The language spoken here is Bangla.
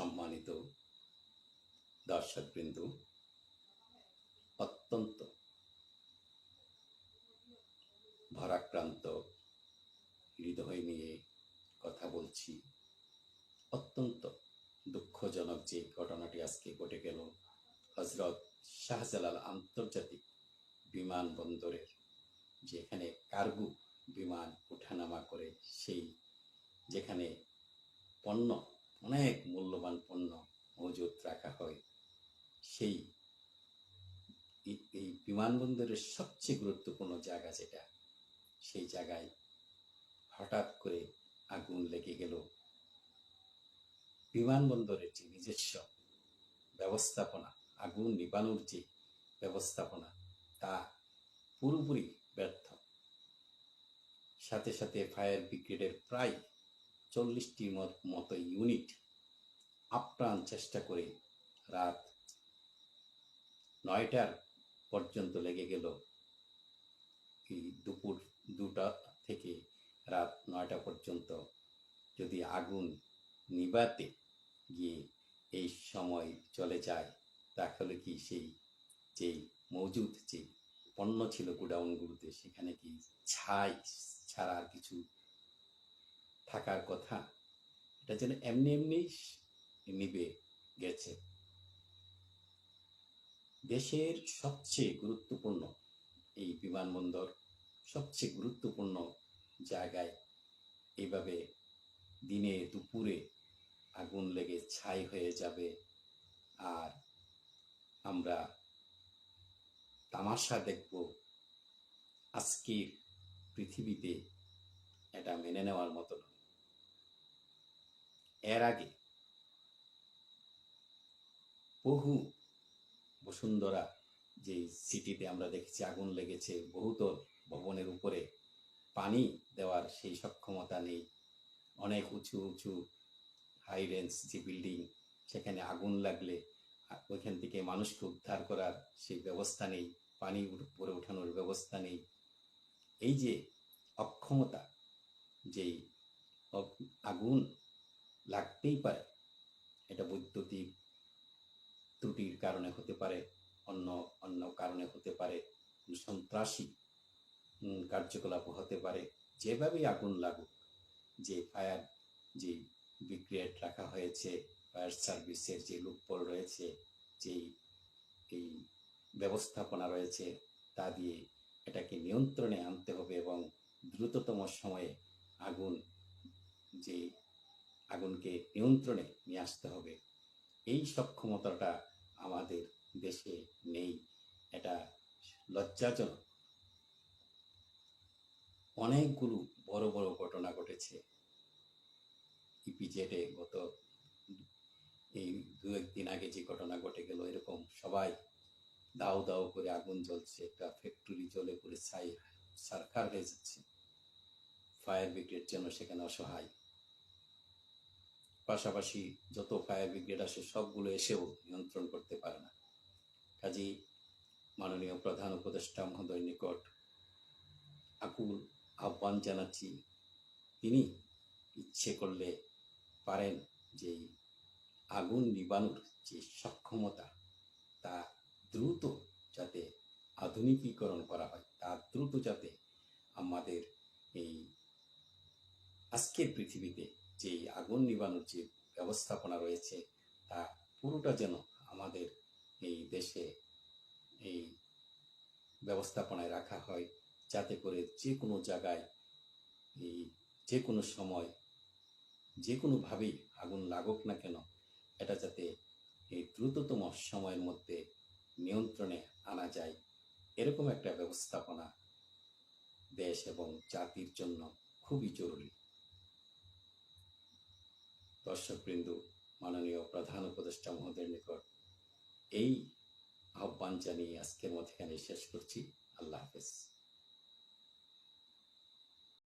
সম্মানিত দর্শকবৃন্দ, অত্যন্ত ভারাক্রান্ত, হৃদয় নিয়ে কথা বলছি। অত্যন্ত দুঃখজনক যে ঘটনাটি আজকে ঘটে গেল। হজরত শাহজালাল আন্তর্জাতিক বিমানবন্দরের যেখানে কার্গো বিমান ওঠানামা করে, সেই যেখানে পণ্য অনেক মূল্যবান পণ্য মজুত রাখা হয়। সেই এই- বিমানবন্দরের সবচেয়ে গুরুত্বপূর্ণ জায়গা যেটা, সেই জায়গায় হঠাৎ করে আগুন লেগে গেল। বিমানবন্দরের যে নিজস্ব ব্যবস্থাপনা, আগুন নিবানোর যে ব্যবস্থাপনা, তা পুরোপুরি ব্যর্থ। সাথে সাথে ফায়ার ব্রিগেডের প্রায় চল্লিশটির মতো ইউনিট আপ্রাণ চেষ্টা করে রাত নয়টার পর্যন্ত লেগে গেল। এই দুপুর দুটা থেকে রাত নয়টা পর্যন্ত যদি আগুন নিবাতে গিয়ে এই সময় চলে যায়, তাহলে কি সেই যে মজুদ যে পণ্য ছিল গোডাউনগুলোতে সেখানে কি ছাই ছাড়া কিছু থাকার কথা, এটা যেন এমনি এমনি নিবে গেছে। দেশের সবচেয়ে গুরুত্বপূর্ণ এই বিমানবন্দর, সবচেয়ে গুরুত্বপূর্ণ জায়গায় এইভাবে দিনে দুপুরে আগুন লেগে ছাই হয়ে যাবে। আর আমরা তামাশা দেখব আজকের পৃথিবীতে, এটা মেনে নেওয়ার মতো এর আগে বহু বসুন্ধরা যে সিটিতে আমরা দেখেছি আগুন লেগেছে, বহুতল ভবনের উপরে পানি দেওয়ার সেই সক্ষমতা নেই। অনেক উঁচু উঁচু হাই রেঞ্জ যে বিল্ডিং সেখানে আগুন লাগলে ওইখান থেকে মানুষকে উদ্ধার করার সেই ব্যবস্থা নেই, পানি উপরে ওঠানোর ব্যবস্থা নেই। এই যে অক্ষমতা, যেই আগুন লাগতেই পারে। এটা বৈদ্যুতিক ত্রুটির কারণে হতে পারে, অন্য অন্য কারণে হতে পারে সন্ত্রাসী কার্যকলাপ হতে পারে, যেভাবেই আগুন লাগুক, যে ফায়ার, যে ব্রিগেড রাখা হয়েছে, ফায়ার সার্ভিসের যে লুপল রয়েছে, যেই, এই ব্যবস্থাপনা রয়েছে, তা দিয়ে এটাকে নিয়ন্ত্রণে আনতে হবে এবং দ্রুততম সময়ে আগুন আগুনকে নিয়ন্ত্রণে নিয়ে আসতে হবে। এই সক্ষমতাটা আমাদের দেশে নেই। এটা লজ্জাজনক। অনেকগুলো বড় বড় ঘটনা ঘটেছে। ইপিজেডে গত এই দু একদিন আগে যে ঘটনা ঘটে গেল, এরকম সবাই দাও দাও করে আগুন জ্বলছে, একটা ফ্যাক্টরি জ্বলে পড়ে ছাই সারকার হয়ে যাচ্ছে। ফায়ার ব্রিগেড যেন সেখানে অসহায়। পাশাপাশি যত ফায়ার ব্রিগেড আসে, সবগুলো এসেও নিয়ন্ত্রণ করতে পারে না। কাজেই মাননীয় প্রধান উপদেষ্টা মহোদয় নিকট আকুল আহ্বান জানাচ্ছি, তিনি ইচ্ছে করলে পারেন যে আগুন নিবানোর যে সক্ষমতা, তা দ্রুত যাতে আধুনিকীকরণ করা হয়, তা দ্রুত যাতে আমাদের এই আজকের পৃথিবীতে যে আগুন নিবানোর যে ব্যবস্থাপনা রয়েছে, তা পুরোটা যেন আমাদের এই দেশে এই ব্যবস্থাপনায় রাখা হয়, যাতে করে যে কোনো জায়গায় এই যে কোনো সময় যে কোনোভাবেই আগুন লাগুক না কেন, এটা যাতে এই দ্রুততম সময়ের মধ্যে নিয়ন্ত্রণে আনা যায়। এরকম একটা ব্যবস্থাপনা দেশ এবং জাতির জন্য খুবই জরুরি। দর্শকবৃন্দ, মাননীয় প্রধান উপদেষ্টা মহোদয়ের নিকট এই আহ্বান জানিয়ে আজকের মধ্যে এখানে শেষ করছি। আল্লাহ হাফেজ।